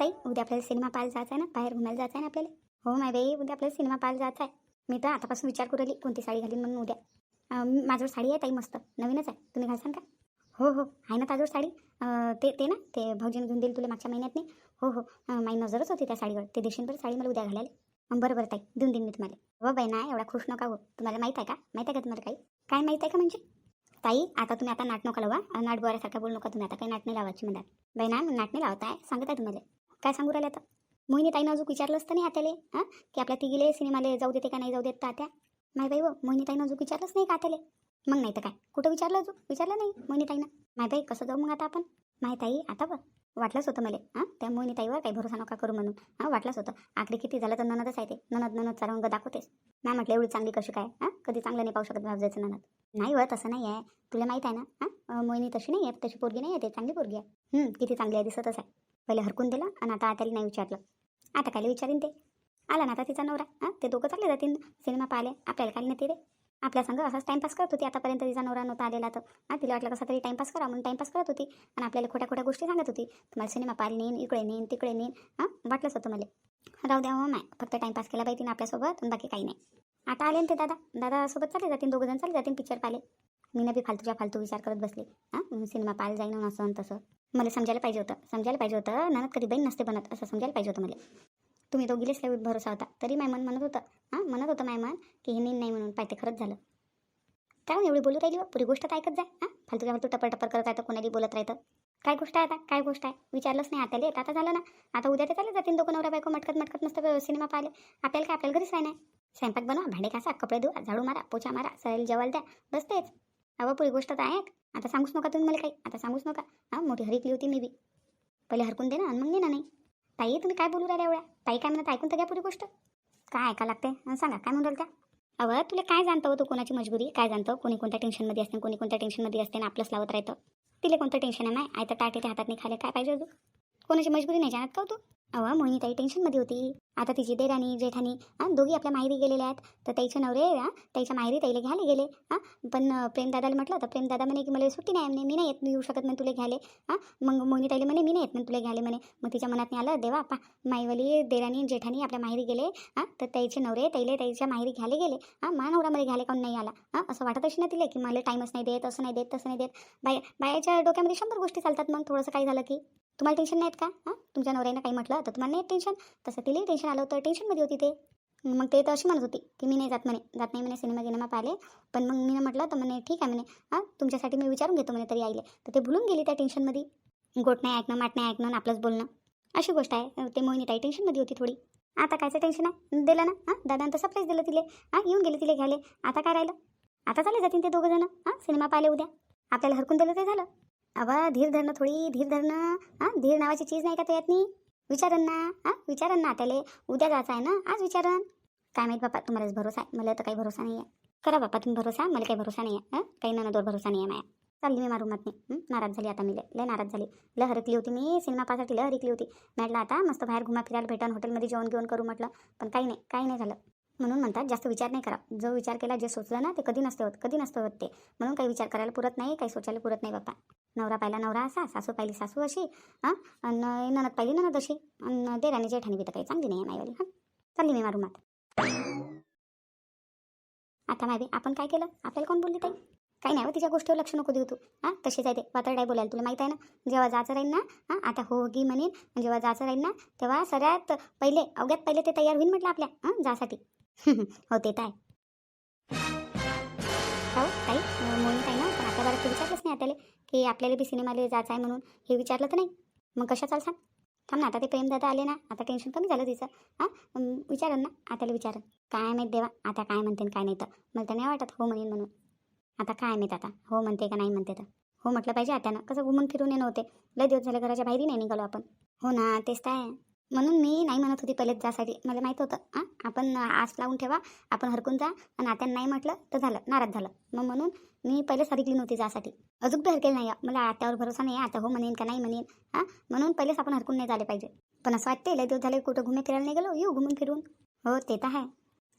ताई उद्या आपल्याला सिनेमा पाहायला जायचं आहे ना? बाहेर घुमायला जायचं आहे ना आपल्याला? हो माय बाई उद्या आपल्याला सिनेमा पाहायला जायचं आहे मी तर आतापासून विचार करू राहिली कोणती साडी घालीन म्हणून उद्या. माझ्यावर साडी आहे ताई मस्त. नवीनच आहे. तुम्ही घालसान का? हो हो आहे ना ताजवर साडी. ते ते ना ते भाऊजीने घेऊन दिली तुला मागच्या महिन्यात नाही हो हो माई नजरच होती त्या साडीवर. ते दिवशी बरं साडी मला उद्या घालायला. अं, बरं बरं ताई देऊन देईन मी तुम्हाला. हो बाई ना एवढा खुश नका हो तुम्हाला माहीत आहे का? माहीत आहे का तुम्हाला काही? काय माहीत आहे का म्हणजे? ताई आता तुम्ही आता नाट नका लावा. नाट बोऱ्यासारखं बोलू नका तुम्ही. आता काही नाट नाही लावायची म्हणतात. बाई ना नाट नाही लावत आहे सांगत आहे तुम्हाला. काय सांगू राहिले आता? मोहिनी ताईनं अजून विचारलं असतं नाही आत्याले हां? की आपल्या तिघीले सिनेमाले जाऊ देते का नाही जाऊ देत तर आत्या? माय बाई हो, व मोहिनी ताईनं अजून विचारलंच नाही का आत्याले? मग नाही तर काय? कुठं विचारलं अजून? विचारलं नाही मोहिनी ताईनं माय बाई कसं जाऊ मग आता आपण? माय ताई आता बघ. वाटलंच होतं मला हां? त्या मोहिनी ताईवर काही भरोसा नका करू म्हणून. हां वाटलंच होतं. आखरी किती झालं तर ननदच आहे ते. ननद ननदचा रंग दाखवतेस. नाही म्हटलं एवढी चांगली कशी काय? हां? कधी चांगलं नाही पाहू शकत भावजायचं ननद. नाही व तसं नाही आहे तुला माहीत आहे ना? हां? मोहिनी तशी नाही आहे तशी पोरगी नाही आहे ते चांगली पोरगी आहे. किती चांगली आहे दिसतच आहे. पहिले हरकून दिलं आणि आता त्याला नाही विचारलं. आता काय विचारीन ते? आला ना आता तिचा नवरा? हां? ते दोघं चालले जातील सिनेमा पाहिले आपल्याला काय नाही ते रे? आपल्या संग असाच टाईमपास करत होती. आतापर्यंत तिचा नवरा नव्हता आलेला तर. हां तिला वाटलं कसा तरी टाईमपास करा म्हणून टाईमपास करत होती. आणि आपल्याला खोट्या खोट्या गोष्टी सांगत होती. तुम्हाला सिनेमा पाहिले नेईन इकडे नेईन तिकडे नेईन. हां? वाटलंच होतं मला. राहू द्या हो माय. फक्त टाईमपास केला पाहिजे ना आपल्यासोबत बाकी काही नाही. आता आले ना ते दादा? दादा सोबत चालले जातील दोघं जण चालले जातील पिक्चर पाहिले मी ना बी फालतूच्या फालतू विचार करत बसले. हां? सिनेमा पाहायला जाईन असं तसं. मला समजायला पाहिजे होतं. समजायला पाहिजे होतं. ननद कधी बहीण नसते बनत असं समजायला पाहिजे होतं मला. तुम्ही दोघीलेच लय भरोसा होता. तरी माय मन म्हणत होतं. हां म्हणत होतं माय मन की हे नेईन नाही म्हणून पाहिजे खरंच झालं. कारण हो, एवढी बोलू राहिली हो? पुरी गोष्ट तर ऐकत जाय हां फालतूच्या फालतू टपर टपर करत राहतं कोणाली बोलत राहतं. काय गोष्ट आहे आता? काय गोष्ट आहे? विचारलंच नाही आताले आता झालं ना. आता उद्या ते चालले जातील दोघं नवरा बायको मटकत मटकत नसतं सिनेमा पाहिले आपल्याला काय आपल्याला घरीच राहणार? स्वयंपाक बनवा भांडे घासा कपडे धुवा झाडू मारा पोछा मारा सरेल जेवायला द्या. बस तेच. अवं पुरी गोष्ट तर आहे आता सांगूच नका तुम्ही मला काही. आता सांगूच नका. हां मोठी हरिकली होती मी बी. पहिले हरकून दे ना आणि मग ना नाही. ताई तुम्ही काय बोलू राहिल्या एवढ्या? ताई काय म्हणत ऐकून तर घ्या पुरी गोष्ट. काय ऐका लागते सांगा काय म्हणून त्या अवं तुला काय जाणतं हो तू कोणाची मजबुरी? काय जाणतं? कोणी कोणत्या टेन्शनमध्ये असते कोणी कोणत्या टेन्शनमध्ये असते आणि आपलंच लावत राहतं. तिला कोणतं टेन्शन आहे माय? आयतं ताटे हातात नाही खाले काय पाहिजे अजून? कोणाची मजबुरी नाही जाणत का हो तू? अवं मोहिनी ताई टेन्शनमध्ये होती. आता तिची देराणी जेठानी हां दोघी आपल्या माहेरी गेलेल्या आहेत. तर त्याचे नवरे हां त्याच्या माहेरी त्याला घ्यायला गेले हां. पण प्रेमदादाला म्हटलं तर प्रेमदादा म्हणे की मला सुट्टी नाही म्हणे मी नाही येत मी येऊ शकत म्हणे तुला घ्यायले. हां मग मोनी ताईला म्हणे मी नाही येत म्हणे तुला घ्यायला म्हणे. मग तिच्या मनात नाही आलं देवा पा माईवाली देराणी जेठानी आपल्या माहेरी गेले हां. तर त्याचे नवरे ताईले त्याच्या माहेरी घ्यायला गेले हां. मा नवरामध्ये घ्यायला काऊन नाही आला हां. असं वाटत अशी ना तिला की मला टाईमच नाही देत असं नाही देत तसं नाही देत. बाय बायाच्या डोक्यामध्ये शंभर गोष्टी चालतात मग थोडंसं काही झालं की. तुम्हाला टेन्शन नाहीत का? हां तुमच्या नवऱ्यानं काही म्हटलं तर तुम्हाला नाही टेन्शन तसं तिलाही टेन्शन आलं होतं टेन्शनमध्ये होती ते. मग ते तर अशी म्हणत होती की मी नाही जात म्हणे. जात नाही म्हणे सिनेमा गिनेमा पाहिले. पण मग मी म्हटलं तर म्हणे ठीक आहे म्हणे. हां तुमच्यासाठी मी विचारून घेतो म्हणे तरी आईले. तर ते भुलून गेली त्या टेन्शनमध्ये गोट नाही ऐकणं माट नाही ऐकणं आपलंच बोलणं. अशी गोष्ट आहे. ते मोहिनी ताई टेन्शनमध्ये होती थोडी. आता कायचं टेन्शन आहे? दिलं ना? हां दादानं तर सरप्राईज दिलं तिले. हां येऊन गेले तिले घ्यायले. आता काय राहिलं? आता चालले जातील ते दोघं जण. हां सिनेमा पाहिले उद्या. आपल्याला हरकून दिलं ते झालं. अबा धीर धरणं थोडी धीर धरणं. हां धीर नावाची चीज नाही का त्यातनी नाही विचारन ना हां? विचारन ना त्याला. उद्या जायचं आहे ना? आज विचारन काय माहीत बापा तुम्हालाच भरोसा आहे. मला तर काही भरोसा नाही आहे करा बापा तुम्ही भरोसा? मला काही भरोसा नाही आहे हां? काही ननदवर भरोसा नाही आहे माया चालली मी मारू मत नाराज झाली आता मी. लय नाराज झाली. लय हरकली होती मी. सिनेमा पासाठी लय हरकली होती. म्हटलं आता मस्त बाहेर घुमा फिरायला भेटन. हॉटेलमध्ये जेवण घेऊन करू म्हटलं. पण काही नाही. काही नाही झालं. म्हणून म्हणतात जास्त विचार नाही करा. जो विचार केला जे सोचलं ना ते कधी नसते होत कधी नसतं होत ते. म्हणून काही विचार करायला पुरत नाही काही सोचायला पुरत नाही बाप्पा. नवरा पाहिला नवरा असा सासू पाहिली सासू अशी हां? आणि ननद पाहिली ननद अशी आणि देराणी जेठाणी बी तर काही चांगली नाही माईवाली हां? चालली मी मारू मात. आता मायबी आपण काय केलं? आपल्याला कोण बोलली ताई? काही नाही हो तिच्या गोष्टीवर लक्ष नको देऊ तू हां? तशीच आहे ते वातरडाय बोलायला तुला माहीत आहे ना? जेव्हा जायचं राहील ना हां? आता हो गी म्हणेन जेव्हा जायचं राहील ना तेव्हा सगळ्यात पहिले अवघ्यात पहिले ते तयार होईन म्हटलं आपल्या हां? जासाठी. हो ते तर आहे. हो ताई अं, मोहिनी ताई ना? पण आता बरं विचारलंच नाही आपल्याला की आपल्याला बी सिनेमाला जायचं आहे म्हणून. हे विचारलं तर नाही. मग कशा चाल सांग. थांब ना आता ते प्रेमदादा आले ना आता टेन्शन कमी झालं तिचं. हां? विचारन ना आताला विचारन. काय माहीत देवा आता काय म्हणते काय नाही तर. मला तर नाही वाटत हो म्हणेन म्हणून. आता काय माहीत आता हो म्हणते का नाही म्हणते तर. हो म्हटलं पाहिजे आत्यानं कसं घुमून फिरून येणं होते. लय दिवस झाले घराच्या बाहेरही नाही निघालो आपण. हो ना तेच तर आहे. म्हणून मी नाही म्हणत होती पहिलेच जासाठी. मला माहीत होतं हां? आपण आस लावून ठेवा आपण हरकून जा. आणि आत्यानं नाही म्हटलं तर झालं नाराज झालं. मग म्हणून मी पहिलेच हरकली नव्हती जासाठी. अजून तर हरकेल नाही मला आत्यावर भरोसा नाही आहे आता हो म्हणेन का नाही म्हणेन. हां? म्हणून पहिलेच आपण हरकून नाही झाले पाहिजे. पण असं वाटते लय दिवस झाले कुठं घुमे फिरायला नाही गेलो? येऊ घुमून फिरून. हो ते तर आहे.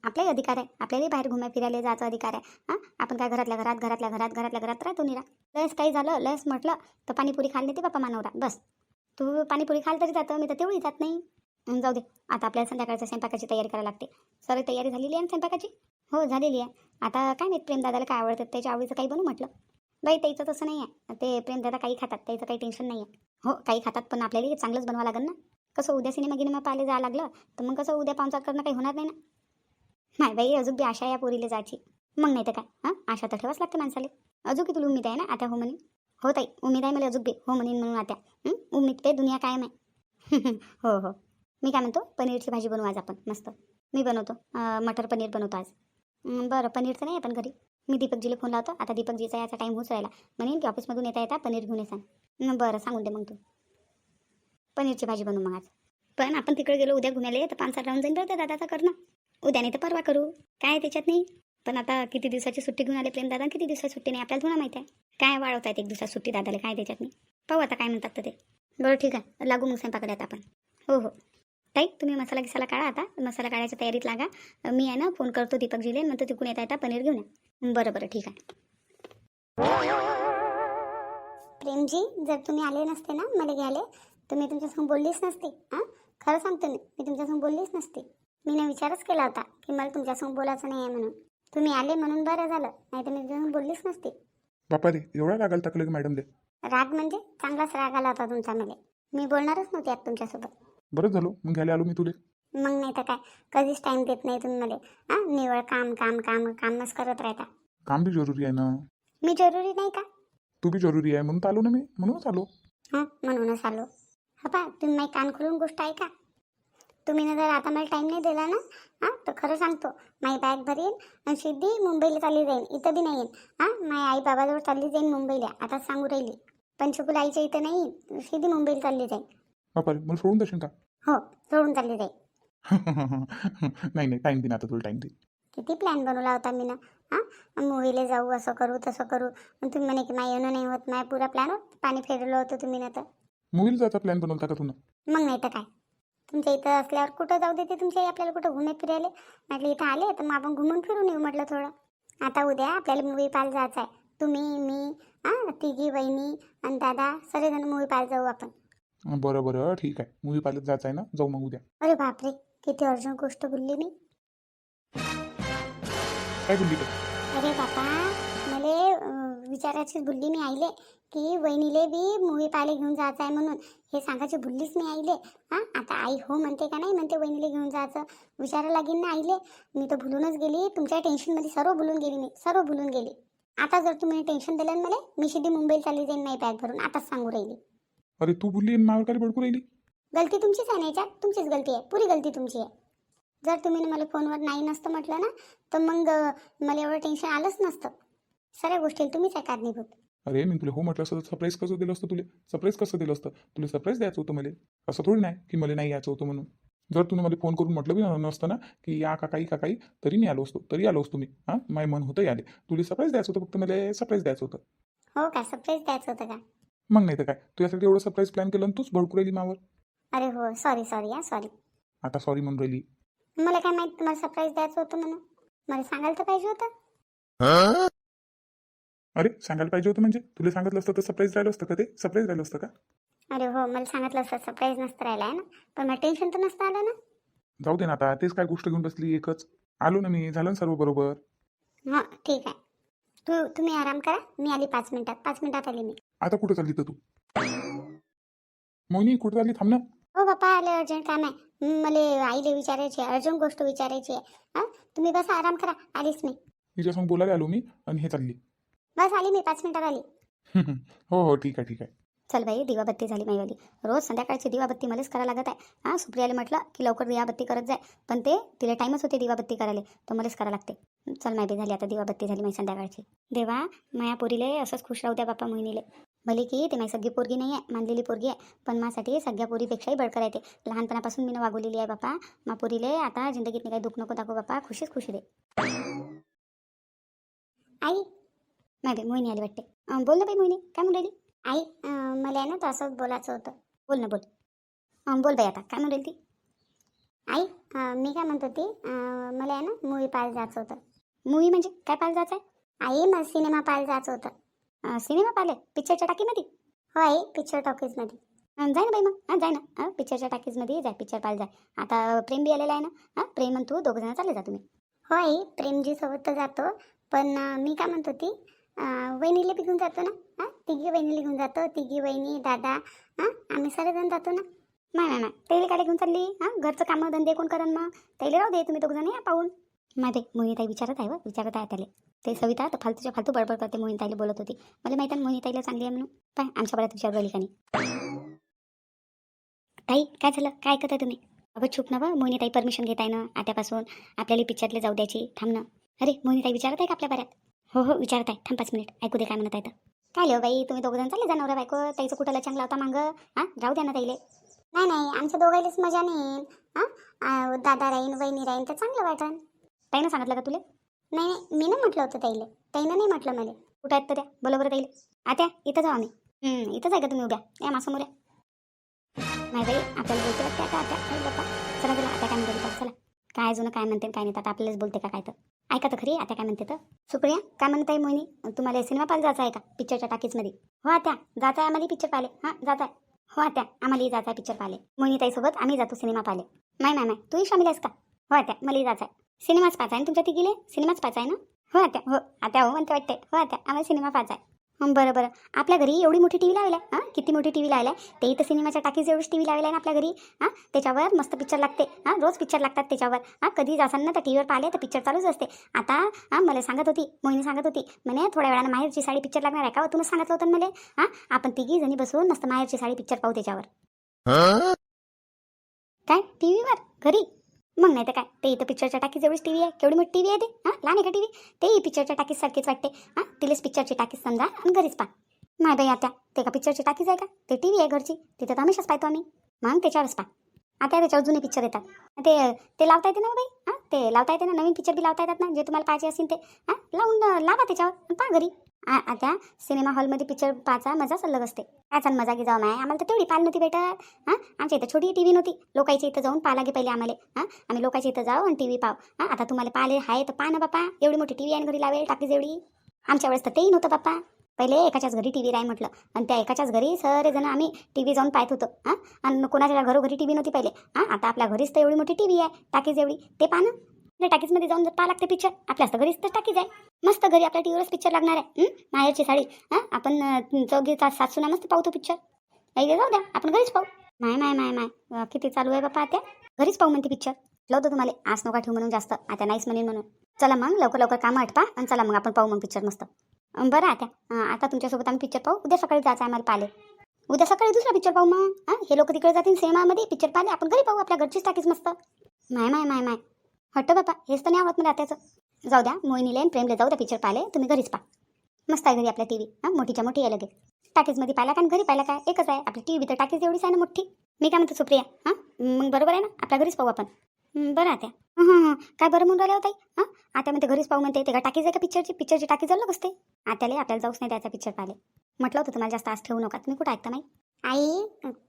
आपलाही अधिकार आहे. आपल्यालाही बाहेर घुम्या फिरायला जायचा अधिकार आहे. हां? आपण काय घरातल्या घरात घरातल्या घरात घरातल्या घरात राहतो निरा. लस काही झालं लस म्हटलं तर पाणीपुरी खायला ते बापा मानवरा. बस. तू पाणीपुरी खाल तरी जातं. मी तर तेवढी जात नाही. जाऊ दे. आता आपल्याला संध्याकाळच्या स्वयंपाकाची तयारी करायला लागते. सर तयारी झालेली आहे ना स्वयंपाकाची? हो झालेली आहे. आता काय माहीत प्रेमदादाला काय आवडतं त्याच्या आवडीचं काही बनू म्हटलं. बाई त्याचं तसं नाही आहे. ते प्रेमदादा काही खातात त्याचं काही टेन्शन नाही आहे. हो काही खातात पण आपल्याला चांगलंच बनवावं लागेल ना. कसं उद्या सिनेमा गिनेमा पाहायला जायला लागलं तर मग कसं उद्या पाहुणचार करणं काही होणार नाही ना. नाही बाई अजून बी आशा आहे या पोरीला जायची. मग नाही तर काय हां? आशा तर ठेवाच लागते माणसाला. अजून की तुला उमेद आहे ना आता हो म्हणे हो ताई उमेद आहे मला अजून बी. हो म्हणेन म्हणून आता. उमेद पे दुनिया कायम आहे. हो हो. मी काय म्हणतो? पनीरची भाजी बनवू आज आपण. मस्त. मी बनवतो. मटर पनीर बनवतो आज. बरं पनीरचं नाही आपण घरी. मी दीपकजीला फोन लावतो. आता दीपकजीचा याचा टाईम होऊच राहिला. म्हणेन की ऑफिसमधून येता येता पनीर घेऊन येसान. बरं सांगून दे मग तू. पनीरची भाजी बनवू मग आज. पण आपण तिकडे गेलो उद्या घुमायला तर पाच सात राऊंड जाईन बरं त्या दादाचा करणं. उद्या नाही तर परवा करू. काय त्याच्यात नाही? पण आता किती दिवसाची सुट्टी घेऊन आले प्रेम दादा किती दिवसाची सुट्टी नाही? आपल्याला थोडा माहिती आहे. काय वाढवत एक दिवसात सुट्टी दादाला? काय त्याच्यात नाही? पाहू आता काय म्हणतात तर ते. बरं ठीक आहे. लागू मग स्वयंपाकडे आता आपण. हो हो. ताई तुम्ही मसाला गिसाला काढा आता. मसाला काढायच्या तयारीत लागा. मी आहे ना फोन करतो दीपकजीले. नंतर तिकून येता येता पनीर घेऊन या. बरं बरं ठीक आहे. प्रेमजी जर तुम्ही आले नसते ना मला घ्यायला तर मी तुमच्यासंग बोललीच नसते हां? खरं सांगतो मी मी तुमच्यासंग बोललीच नसते. मी ना विचारच केला होता की मला तुमच्यासंग बोलायचं नाही आहे म्हणून. तुम्ही आले म्हणून बरं झालं नाही तर मी तुमच्यासंग बोललीच नसते. बापा रे एवढा रागायला टाकलं की मॅडमले राग म्हणजे चांगलाच राग आला होता तुमचा मला. मी बोलणारच नव्हते आता तुमच्यासोबत. बरं झालो मग घ्यायला आलो मी तुले. मग नाही तर काय कधीच टाईम देत नाही तुम्ही मला. हां निवळ काम काम काम कामच करत राहता. काम बी जरुरी आहे ना? मी जरुरी नाही का? तू बी जरुरी आहे म्हणून तर आलो ना मी म्हणूनच आलो. हां म्हणूनच आलो. हा पा तुम्ही माझी कान खोलून गोष्ट ऐका. तुम्ही ना जर आता मला टाईम नाही दिला ना हां तर खरं सांगतो माझी बॅग भरीन आणि सिद्धी मुंबईला चालली जाईन. इथं बी नाही येईन हां माझ्या आई बाबाजवळ चालली जाईन मुंबईला आता सांगू राहिली. पंचकुला आईच्या इथं नाही येईन सिद्धी मुंबईला चालली जाईन. बापा रे मला सोडून देशील का? हो सोडून चालली जाईन नाही नाही टाईम दे ना आता तुला टाईम दे किती प्लॅन बनवला होता मी ना हां? मूवीला जाऊ असं करू तसं करू. आणि तुम्ही म्हणे की माझ्या येणं नाही होत माझ्या पुरा प्लॅन पाणी फेरलं होतं तुम्ही ना तर. मूवीला जायचा प्लॅन बनवता का तुला मग नाही तर काय? तुमच्या इथं असल्यावर कुठं जाऊ देते? तुमच्या आई आपल्याला कुठं घुमे फिरायला? म्हटलं इथं आले तर मग आपण घुमून फिरून येऊ म्हटलं थोडं. आता उद्या आपल्याला मूवी पाहायला जायचं आहे तुम्ही मी हां तिघी वहिनी आणि दादा सगळेजण मूवी पाहायला जाऊ आपण. बरं बरं. ठीक आहे. मूवी पाहिलं जायचं आहे ना? जाऊ मग उद्या. अरे बापरे. किती अर्जंट गोष्ट बोलली मी. काय बोलली अरे बापा मला अं, विचारायचीच बुल्ली मी आईले की वहिनीले बी मूवी पाहायला घेऊन जायचं आहे म्हणून. हे सांगायची बुल्लीच मी आईले. हां आता आई हो म्हणते का नाही? म्हणते वहिनीले घेऊन जायचं. विचारायला लागेल ना आईले. मी तर भुलूनच गेली. तुमच्या टेन्शनमध्ये सर्व भुलून गेली मी. सर्व भुलून गेली. आता जर तुम्ही टेन्शन दिलं ना मला मी सिद्धी मुंबईला चालली जाईन नाही बॅग भरून. आताच सांगू राहिली. अरे तू बोलली आणि मावर काय बडकू राहिली. गलती तुमचीच आहे ना याच्यात? तुमचीच गलती आहे. पुरी गलती तुमची आहे. जर तुम्ही मला फोनवर नाही नसतं म्हटलं ना तर मग अं, मला एवढं टेन्शन आलंच नसतं. सगळ्या गोष्टी तुम्हीच आहे कारणीभूत. अरे मी तुला हो म्हटलं असतं सरप्राईज कसं दिलं असतं तुला? सरप्राईज कसं दिलं असतं? तुला सरप्राईज द्यायचं होतं मला? असं थोडी नाही की मला नाही यायचं होतं म्हणून. जर तुम्ही मला फोन करून म्हटलं बी नसतं ना की या काकाई काकाई तरी मी आलो असतो तरी आलो असतो मी. हां? माय मन होतं याले. तुला सरप्राईज द्यायचं होतं फक्त मला सरप्राईज द्यायचं होतं. हो का? सरप्राईज द्यायचं होतं का? मग नाही तर काय? तू यासाठी एवढं सरप्राईज प्लॅन केलं आणि तूच भडकू राहिली मावर. अरे हो सॉरी सॉरी हा सॉरी आता सॉरी म्हणून राहिली. मला काय माहीत तुम्हाला सरप्राईज द्यायचं होतं म्हणून? मला सांगायला तर पाहिजे होतं. अरे सांगायला पाहिजे होतं म्हणजे? तुला सांगितलं असतं तर सरप्राईज राहिलं असतं का ते? सरप्राईज राहिलं असतं का? अरे हो मला सांगितलं असतं सरप्राईज नसतं राहिलं आहे ना? पण मला टेन्शन तर नसतं आलं ना? जाऊ दे ना आता तेच काय गोष्ट घेऊन बसली एकच. आलो ना मी झालं ना सर्व बरोबर. हां ठीक आहे. तू तुम्ही आराम करा मी आली पाच मिनिटात. पाच मिनिटात आली मी. आता कुठं चालली तर तू? मोहिनी कुठं चालली? थांब ना. हो बाप्पा आले अर्जंट काम आहे. मला आईला विचारायची अर्जंट गोष्ट विचारायची आहे. हां? तुम्ही बस आराम करा. आलीच मी. तिच्यासमोर बोलायला आलो मी आणि हे चालली. बस आली मी पाच मिनिटात आली. हो हो ठीक आहे ठीक आहे. चल बाई दिवाबत्ती झाली माईवाली रोज संध्याकाळची दिवाबत्ती मलाच करायला लागत आहे. हां? सुप्रियाला म्हटलं की लवकर दिवाबत्ती करत जाय. पण ते तिला टाईमच होते दिवाबत्ती करायला तर मलाच करायला लागते. चल माहिती झाली आता दिवाबत्ती झाली माझी संध्याकाळची. देवा माया पोरीले असंच खुश राहू द्या बाप्पा मोहिनीले. भले की ते माझी सगळी पोरगी नाही आहे मानलेली पोरगी आहे पण माझ्यासाठी सगळ्या पोरीपेक्षाही बळकर आहे ते. लहानपणापासून मी वागवलेली आहे बापा. मा पोरीले आता जिंदगीत काही दुःख नको दाखवू बापा. खुशीच खुशी दे. आई नाही बाई मोहिनी आली वाटते. बोल ना बाई मोहिनी काय म्हणून राहिली? आई मला आहे ना तर असंच बोलायचं होतं. बोल ना बोल. अं, बोल बाई आता काय म्हणेल ती? आई मी काय म्हणत होती मला आहे ना मूवी पाहायला जायचं होतं. मूवी म्हणजे काय पाहायला जायचं आहे आई मला सिनेमा पाहायला जायचं होतं. सिनेमा पाहिले पिक्चरच्या टाकीमध्ये? हो आई पिक्चर टॉकीजमध्ये जाय ना बाई मग हां जाय ना. हां पिक्चरच्या टॅकीजमध्ये जाय पिक्चर पाहायला जाय. आता प्रेम बी आलेला आहे ना? हां प्रेम आणि तू दोघं जण चालले जा तुम्ही. होय प्रेमजी सोबत तर जातो पण मी काय म्हणत होती वहिनीला बी घेऊन जातो ना? हां तिघी वहिनीला घेऊन जातो तिघी वहिनी दादा हां आम्ही सर्वजण जातो ना? नाही नाही नाही. त्याला काय घेऊन चालली हां घरचं कामं धंदे कोण करण मग? त्याला राहू दे तुम्ही दोघं जण या पाहून. माहिती मोहिनीताई विचारत आहे व विचारत आहे त्याला. ते सविता तर फालतूच्या फालतू बडबड करते मोहिनीताईला बोलत होती. मला माहिती आहे मोहिनीताईला चांगली आहे म्हणून. पाय आमच्या बऱ्यात विचार राहिली का नाही? ताई काय झालं? काय ऐकत आहे तुम्ही? अगं छुप ना व मोहिनीताई परमिशन घेत आहे ना आत्यापासून. आपल्याला पिक्चरला जाऊ द्यायची. थांब ना. अरे मोहिनीताई विचारत आहे का आपल्या बऱ्यात? हो हो विचारत आहे. थांब पाच मिनिट. ऐकू दे काय म्हणत आहे तर. काय लिहो बाई तुम्ही दोघं जण चालले जाणार बायको? ताईचं कुठं लचंग होता मागं? हां? राहू द्या ना ताईले. नाही नाही आमच्या दोघायलाच मजा नाही. येईल हां दादा राहीन वहिनी राहीन तर चांगलं वाटन. ताईनं सांगितलं का तुला? नाही नाही मी ना म्हटलं होतं ताईले. ताईनं नाही म्हटलं मला. कुठं आहेत तर त्या बोला बरं ताईले. आत्या इथं जाऊ आम्ही. इथंच आहे का तुम्ही उभ्या? या मासमोर या नाही बाई आपल्याला बोलते वाटते आता आत्या बाप्पा. चला चला आता काय म्हणते चला. काय जुनं काय म्हणते काय नाही आता आपल्यालाच बोलते का काय तर. ऐका तर खरी आता काय म्हणते तर. सुप्रिया काय म्हणताय मोहिनी? तुम्हाला सिनेमा पाहिजे जायचं आहे का? पिक्चरच्या टाकीजमध्ये. हो आत्या. जात आहे आम्हाला पिक्चर पाहिले हां जात आहे हो आत्या. आम्हालाही जात आहे पिक्चर पाहिले मोहिनीताईसोबत आम्ही जातो सिनेमा पाहिले नाही नाही नाही तूही शामिल आहेस का? हो आत्या. मलाही जायचं आहे सिनेमाच पाहायचा आहे ना तुमच्या तिघीले? सिनेमाच पाहायचा आहे ना? हो आत्या. हो आत्या हो म्हणते वाटते हो आत्या. आम्हाला सिनेमा पाहायचा आहे. बरं बरं. आपल्या घरी एवढी मोठी टी व्ही लावली आहे? हां किती मोठी टी व्ही लावली आहे? ते इथं सिनेमाच्या टाकीज एवढीच टी व्ही लावली आहे ना आपल्या घरी? हां त्याच्यावर मस्त पिक्चर लागते. हां रोज पिक्चर लागतात त्याच्यावर. हां कधी जासान ना तर टी व्हीवर पाहिले तर पिक्चर चालूच असते. आता हां मला सांगत होती मोहिनी सांगत होती म्हणे थोड्या वेळानं माहेरची साडी पिक्चर लागणार आहे का? तुम्ही सांगितलं होतं मला. हां आपण तिघी जणी बसून मस्त माहेरची साडी पिक्चर पाहू त्याच्यावर. काय? टी व्हीवर घरी? मग नाही तर काय? ते इथं पिक्चरच्या टाकीज एवढीच टी व्ही आहे. केवढी मोठी टी व्ही आहे ते? हां? लहान आहे का टी व्ही तेही पिक्चरच्या टाकीज सारखीच वाटते. हां? तिलेच पिक्चरची टाकीज समजा आणि घरीच पा माय बाई आता ते का पिक्चरची टाकीज आहे का? ते टी व्ही आहे घरची. तिथे तर हमेशाच पाहतो आम्ही. मग त्याच्यावरच पा आता त्याच्यावर जुने पिक्चर येतात. ते ते लावता येते ना हो बाई? हां? ते लावता येते ना? नवीन पिक्चर बी लावता येतात ना? जे तुम्हाला पाहिजे असेल ते. हां? लावून लावा त्याच्यावर आणि पहा घरी. आ- आता सिनेमा हॉलमध्ये पिक्चर पाहायचा मजाच अलग असते काय छान मजा की जाऊ माय? आम्हाला तर तेवढी पाल नव्हती भेटत. हां? आमच्या इथं छोटी टी व्ही नव्हती. लोकांच्या इथं जाऊन पाहा लागे पहिले आम्हाला. हां? आम्ही लोकांच्या इथं जाऊ आणि टी व्ही पाव हां? आता तुम्हाला पाहिले आहे तर पा ना बापा. एवढी मोठी टी व्ही आहे आणि घरी लावेल टाकी जेवढी. आमच्या वेळेस तर तेही नव्हतं बाप्पा पहिले एकाच्याच घरी टी व्ही राही म्हटलं. आणि त्या एकाच्याच घरी सरे आम्ही टी व्ही जाऊन पाहत होतो. हां? आणि कोणाच्या घरोघरी टी व्ही नव्हती पहिले. हां? आता आपल्या घरीच तर एवढी मोठी टी व्ही आहे. टाकीज एवढी ते पहा ना. टाकीजमध्ये जाऊन जर पाहा लागते पिक्चर आपल्याच तर घरीच तर टाकीज आहे मस्त घरी आपल्या टी व्हीवरच पिक्चर लागणार आहे. मायाची माहेरची साडी. हां? आपण अं, तास सा- सासूना मस्त पाहतो पिक्चर नाही जाऊ द्या आपण घरीच पाहू. माय माय माय माय. किती चालू आहे बापा आता घरीच पाहू म्हणते पिक्चर लावतो तुम्हाला. आज नका ठेवू म्हणून जास्त. आता नाहीच म्हणेन म्हणून. चला मग लवकर लवकर कामं आटपा आणि चला मग आपण पाहू मग पिक्चर मस्त. बरं आता आता तुमच्यासोबत आम्ही पिक्चर पाहू. उद्या सकाळी जायचं आहे आम्हाला पाहिले उद्या सकाळी दुसरा पिक्चर पाहू मग. हां हे लोक तिकडे जातील सिनेमामध्ये पिक्चर पाहिले. आपण घरी पाहू आपल्या घरचीच टाकीच मस्त. माय माय माय माय. हट्ट बापा हेच तर नाही आवडत मला आत्याचं. जाऊ द्या मोहिनीले आणि प्रेमले जाऊ द्या पिक्चर पाहिले तुम्ही घरीच पाहा. मस्त आहे घरी आपल्या टी व्ही हां मोठीच्या मोठी आहे लगेच. टाकीजमध्ये पाहिला का आणि घरी पाहिला काय एकच आहे आपली टी व्ही तर टाकीज एवढीच आहे ना मोठी. मी काय म्हणतो सुप्रिया? हां? मग बरोबर आहे ना? आपल्या घरीच पाहू आपण. बरं आता हां हां काय बरं म्हणून राहिलं होताई हां? आता म्हणते घरीच पाहू म्हणते. ते का टाकीज आहे का पिक्चरची पिक्चरची टाकीज अलग बसते आत्याला आपल्याला जाऊच नाही द्यायचा पिक्चर पाहिले म्हटलं होतं तुम्हाला जास्त आज ठेवू नका. तुम्ही कुठं ऐकता नाही आई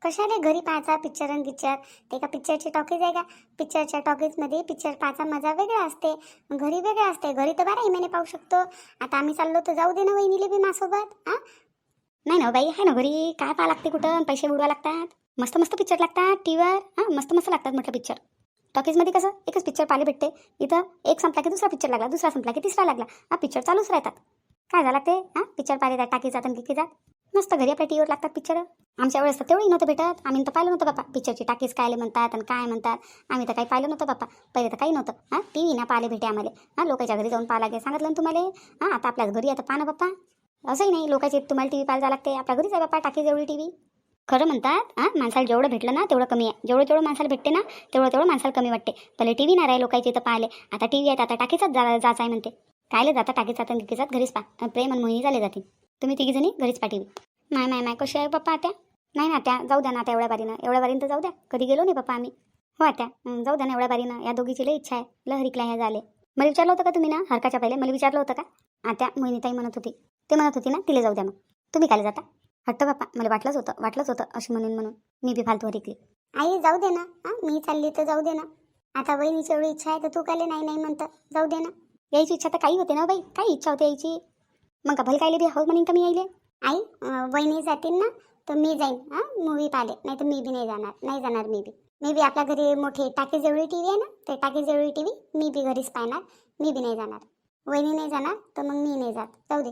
कशाला घरी पाहायचा पिक्चर आणि पिक्चर ते का पिक्चरची टॉकीज आहे का? पिक्चरच्या टॉकीजमध्ये पिक्चर पाहायचा मजा वेगळा असते. घरी वेगळा असते. घरी तर बाराही महिने पाहू शकतो. आता आम्ही चाललो तर जाऊ दे ना वहिनीले बी माझ्यासोबत हां? नाही ना हो बाई आहे ना घरी. काय पाहा लागते कुठं? पैसे बुडवा लागतात. मस्त मस्त पिक्चर लागतात. टी व्हीवर हां? मस्त मस्त लागतात म्हटलं पिक्चर टॉकीजमध्ये कसं? एकच पिक्चर पाहिले भेटते. इथं एक संपला की दुसरा पिक्चर लागला. दुसरा संपला की तिसरा लागला. हा पिक्चर चालूच राहतात. काय झालं ते? हां? पिक्चर पाहिले जात टाकी जात आणि किती जात मस्त घरी आपल्या टी व्हीवर लागतात पिक्चर आमच्या वेळेस तर तेवढंही नव्हतं भेटत. आम्ही तर पाहिलं नव्हतं बापा पिक्चरची टाकीज कायले म्हणतात आणि काय म्हणतात. आम्ही तर काही पाहिलं नव्हतं बापा पहिले तर काही नव्हतं. हां टी व्ही ना पाहिले भेटे आम्हाला. हां लोकांच्या घरी जाऊन पाहायला लागे सांगितलं ना तुम्हाला? हां आता आपल्याच घरी आता पाहा ना बाप्पा. असंही नाही. लोकांची तुम्हाला टी व्ही पाहायला जावं लागते. आपल्या घरीच आहे बापा टाकीज एवढी टी व्ही खरं म्हणतात हां माणसाला जेवढं भेटलं ना तेवढं कमी आहे. जेवढं जेवढं माणसाला भेटते ना तेवढं तेवढं माणसाला कमी वाटते. पहिले टी व्ही नाही राही लोकांची इथं पाहिले आता टी व्ही आहेत आता टाकीचाच जा जायचं आहे म्हणते. कायले जाता टाकीच जातात जात घरीच पा प्रेम आणि मोहिनी झाले जातील. तुम्ही तिघी जणी घरीच पाठवी. नाही नाही नाही कशी आहे पप्पा आत्या? नाही ना त्या जाऊ द्या ना आता एवढ्या बारीनं. एवढ्या बारीनं तर जाऊ द्या. कधी गेलो नाही पप्पा आम्ही. हो आता हं, जाऊ द्या ना एवढ्या बारीनं. या दोघीची लई इच्छा आहे. लहरीकला ह्या झाले. मला विचारलं होतं का तुम्ही ना हरकाच्या पहिले? मला विचारलं होतं का? आता मोहिनीताई म्हणत होती. ते म्हणत होती ना तिला जाऊ द्या मग. तुम्ही काय जाता? हट्ट बाप्पा मला वाटलंच होतं वाटलंच होतं अशी म्हणून म्हणून. मी बी फालतू हरिकली. आई जाऊ दे ना हा मी चालली तर जाऊ दे ना. आता बहिणीची एवढी इच्छा आहे तर तू काले नाही नाही म्हणतं. जाऊ दे ना. यायची इच्छा तर काही होते ना बाई. काही इच्छा होते यायची. मग का भले कायले बी हो म्हणीन का मी यायले. आई वहिनी जातील ना तर मी जाईन हां मूवी पाहिले नाही तर मी बी नाही जाणार नाही जाणार मी बी. मी बी आपल्या घरी मोठी टाकी एवढी टी व्ही आहे ना ते टाकी एवढी टी व्ही मी बी घरीच पाहणार मी बी नाही जाणार. वहिनी नाही जाणार तर मग मी नाही जात. जाऊ दे.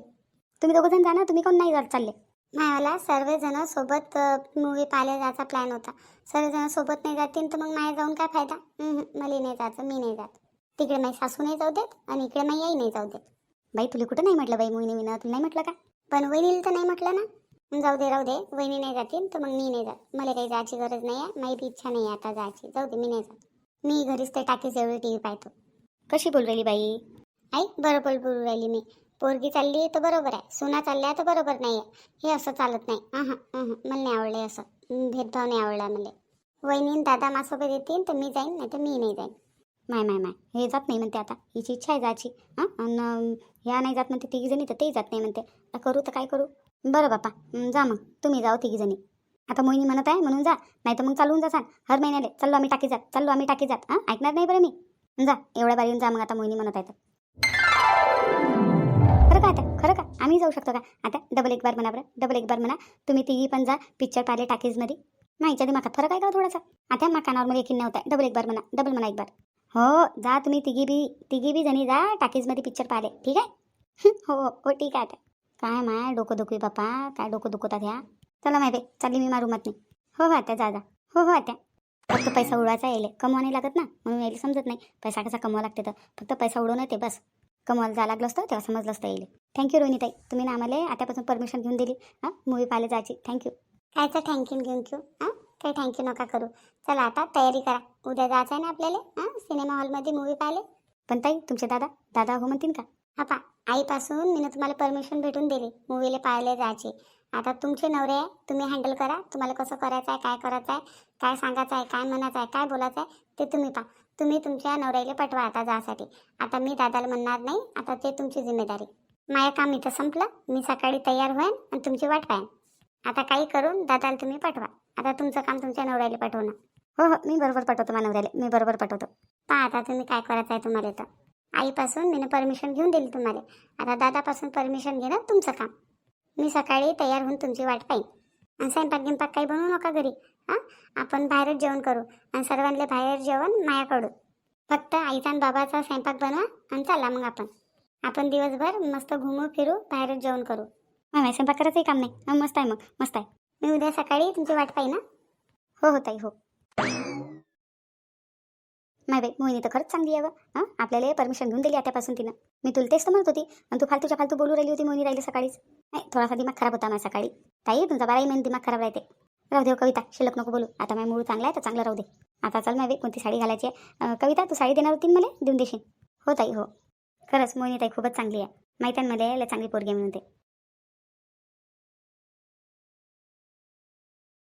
तुम्ही दोघं जण जाणार तुम्ही कोण नाही जात चालले? मायाला सर्वजण सोबत मूवी पाहायला जायचा प्लॅन होता. सर्वजण सोबत नाही जातील तर मग माया जाऊन काय फायदा? मला नाही जायचं मी नाही जात. तिकडे माझी सासू नाही जाऊ देत आणि इकडे माझी आई नाही जाऊ देत. बाई तुला कुठं नाही म्हटलं बाई मोहिनी विना तुला नाही म्हटलं का? पण वहिनीला तर नाही म्हटलं ना? जाऊ दे राहू दे. वहिनी नाही जातील तर मग मी नाही जात. मला काही जायची गरज नाही आहे माझी बी इच्छा नाही आहे आता जायची. जाऊ दे मी नाही जात. मी घरीच ते टाकीच एवढी टी व्ही पाहतो. कशी बोल राहिली बाई? आई बरोबर बोलू राहिली मी. पोरगी चालली तर बरोबर आहे. सुना चालल्या तर बरोबर नाही आहे हे असं चालत नाही. अहं, अहं, मला नाही आवडले असं. हं, भेदभाव नाही आवडला मला. वहिनी दादा माझ्यासोबत येतील तर मी जाईन नाही तर मी नाही जाईन. माय माय माय. हे जात नाही म्हणते आता. हिची इच्छा आहे जायची. हां? ह्या नाही जात म्हणते तिघी जणी तर तेही जात नाही म्हणते. आता करू तर काय करू? बरं बापा जा मग. तुम्ही जाओ तिघी जणी. आता मोहिनी म्हणत आहे म्हणून जा. नाही तर मग चालून जासान हर महिन्याला. चाललो आम्ही टाकी जात. चाललो आम्ही टाकी जात. हां ऐकणार नाही बरं मी. जा. एवढ्या बारी येऊन जा मग आता मोहिनी म्हणत आहे तर. खरं का आता? खरं का आम्ही जाऊ शकतो का? आता डबल एक बार म्हणा बरं. डबल एक बार म्हणा. तुम्ही तिघी पण जा. पिक्चर पाहिले टाकीजमध्ये. माहिती दिमागात फरक आहे का हो थोडासा? आता मा कानावर मला यकीन नव्हता. डबल एक बार म्हणा. डबल म्हणा एक बार. हो जा तुम्ही तिघी बी तिघी बी जणी जा टाकीजमध्ये पिक्चर पाहिले ठीक आहे? हो, हो हो ठीक आहे आता. काय माय डोकं दुखवी बापा काय डोकं दुखवतात ह्या? चला माहिती चालली मी मारू मत नाही. हो हो आता जा जा. हो हो आता. फक्त पैसा उडवायचा यायले. कमवा नाही लागत ना म्हणून यायला समजत नाही. पैसा कसा कमवा लागते तर. फक्त पैसा उडवून येते बस. कमवायला जा लागलं असतं तेव्हा समजलं असतं येईल थँक्यू रोहिणीताई. तुम्ही ना आम्हाला आतापासून परमिशन घेऊन दिली. हां मूवी पाहायला जायची. थँक्यू कायचं थँक्यू घेऊन हां? काही थँक्यू नका करू. चला आता तयारी करा. उद्या जायचं आहे ना आपल्याला? हां? सिनेमा हॉलमध्ये मूवी पाहिले पण ताई तुमचे दादा दादा हो म्हणतील का? हा पा आईपासून मी तुम्हाला परमिशन भेटून दिली मूवीला पाहायला जायचे. आता तुमचे नवरे आहे तुम्ही हँडल करा. तुम्हाला कसं करायचं आहे काय करायचं आहे काय सांगायचं आहे काय म्हणायचं आहे काय बोलायचं आहे ते तुम्ही पा तुम्ही तुमच्या नवऱ्याला पटवा आता जासाठी आता मी दादाला म्हणणार नाही आता ते तुमची जिम्मेदारी. माझं काम इथं संपलं. मी सकाळी तयार होईन आणि तुमची वाट पाहेन. आता काही करून दादाला तुम्ही पाठवा. आता तुमचं काम तुमच्या नवऱ्याला पाठवणं. हो हो मी बरोबर पाठवतो मानवऱ्याला मी बरोबर पाठवतो. पहा आता तुम्ही काय करायचं आहे तुम्हाला तर आईपासून मी परमिशन घेऊन दिली तुम्हाला. आता दादापासून परमिशन घेणं तुमचं काम. मी सकाळी तयार होऊन तुमची वाट पाहीन. आणि स्वयंपाक गिंपाक काही बनवू नका घरी. हां? आपण बाहेरच जेवण करू आणि सर्वांना बाहेर जेवण मायाकडून फक्त आईचा आणि बाबाचा स्वयंपाक बनवा आणि चला मग आपण. आपण दिवसभर मस्त घुमू फिरू बाहेरच जेवण करू. माय माय स्वयंपाक करायचंही काम नाही. हं, मस्त आहे मग मस्त आहे. मी उद्या सकाळी तुमची वाट पाहिन ना हो हो ताई हो. माय बाई मोहिनी तर खरंच चांगली आहे बा हां? आपल्याला परमिशन घेऊन दिली आतापासून तिनं. मी तुला तेच तर म्हणत होती आणि तू फालतूच्या फालतू बोलू राहिली होती मोहिनी राहिली सकाळीच. नाही थोडासा दिमाग खराब होता माझा सकाळी. ताई तुमचा बाराही महिने दिमाग खराब राहते. राहू दे हो कविता शिल्लक नको बोलू. आता माझ्या मूळ चांगला आहे तर चांगलं राहू दे. आता चल माय कोणती साडी घालायची आहे? अं, कविता तू साडी देणार होती ना मला? देऊन देशील? हो ताई हो. खरंच मोहिनी ताई खूपच चांगली आहे. माहिती आहे ना मला लय चांगली पोरगी आहे म्हणून ते.